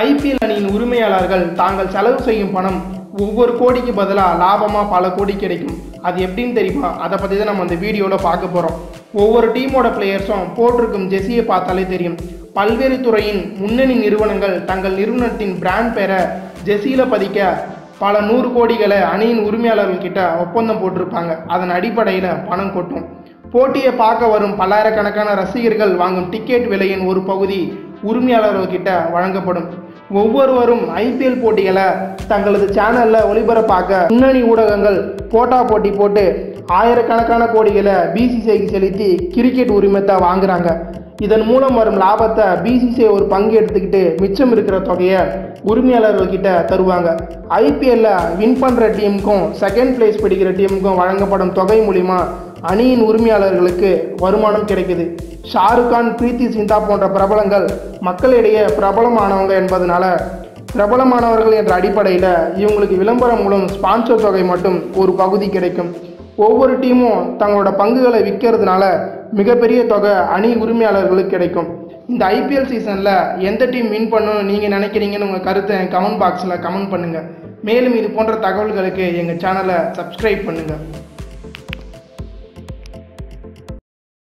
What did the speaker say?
IPL அணியின் உரிமையாளர்கள் தாங்கள் செலவு செய்யும் பணம் ஒவ்வொரு கோடிக்கு பதிலாக லாபமாக பல கோடி கிடைக்கும். அது எப்படின்னு தெரியுமா? அதை பற்றி தான் நம்ம அந்த வீடியோவில் பார்க்க போகிறோம் ஒவ்வொரு டீமோட பிளேயர்ஸும் போட்டிருக்கும் ஜெஸியை பார்த்தாலே தெரியும். பல்வேறு துறையின் முன்னணி நிறுவனங்கள் தங்கள் நிறுவனத்தின் பிராண்ட் பெற ஜெஸியில் பதிக்க பல நூறு கோடிகளை அணியின் உரிமையாளர்கள்கிட்ட ஒப்பந்தம் போட்டிருப்பாங்க. அதன் அடிப்படையில் பணம் கொட்டும். போட்டியை பார்க்க வரும் பல்லாயிரக்கணக்கான ரசிகர்கள் வாங்கும் டிக்கெட் விலையின் ஒரு பகுதி உரிமையாளர்கள்கிட்ட வழங்கப்படும். ஒவ்வொருவரும் ஐபிஎல் போட்டிகளை தங்களது சேனலில் ஒளிபரப்பாக்க முன்னணி ஊடகங்கள் போட்டா போட்டி போட்டு ஆயிரக்கணக்கான கோடிகளை பிசிசிஐக்கு செலுத்தி கிரிக்கெட் உரிமத்தை வாங்குறாங்க. இதன் மூலம் வரும் லாபத்தை பிசிசிஐ ஒரு பங்கு எடுத்துக்கிட்டு மிச்சம் இருக்கிற தொகையை உரிமையாளர்கள்கிட்ட தருவாங்க. ஐபிஎல்ல வின் பண்ணுற டீமுக்கும் செகண்ட் பிளேஸ் பிடிக்கிற டீமுக்கும் வழங்கப்படும் தொகை மூலிமா அணியின் உரிமையாளர்களுக்கு வருமானம் கிடைக்குது. ஷாருக் கான் பிரீத்தி சிந்தா போன்ற பிரபலங்கள் மக்களிடையே பிரபலமானவங்க என்பதனால பிரபலமானவர்கள் என்ற அடிப்படையில் இவங்களுக்கு விளம்பரம் மூலம் ஸ்பான்சர் தொகை மட்டும் ஒரு பகுதி கிடைக்கும். ஒவ்வொரு டீமும் தங்களோட பங்குகளை விற்கிறதுனால மிகப்பெரிய தொகை அணி உரிமையாளர்களுக்கு கிடைக்கும். இந்த ஐபிஎல் சீசனில் எந்த டீம் வின் பண்ணணும்னு நீங்கள் நினைக்கிறீங்கன்னு உங்கள் கருத்தை கமெண்ட் பாக்ஸில் கமெண்ட் பண்ணுங்கள் மேலும் இது போன்ற தகவல்களுக்கு எங்கள் சேனலை சப்ஸ்கிரைப் பண்ணுங்கள்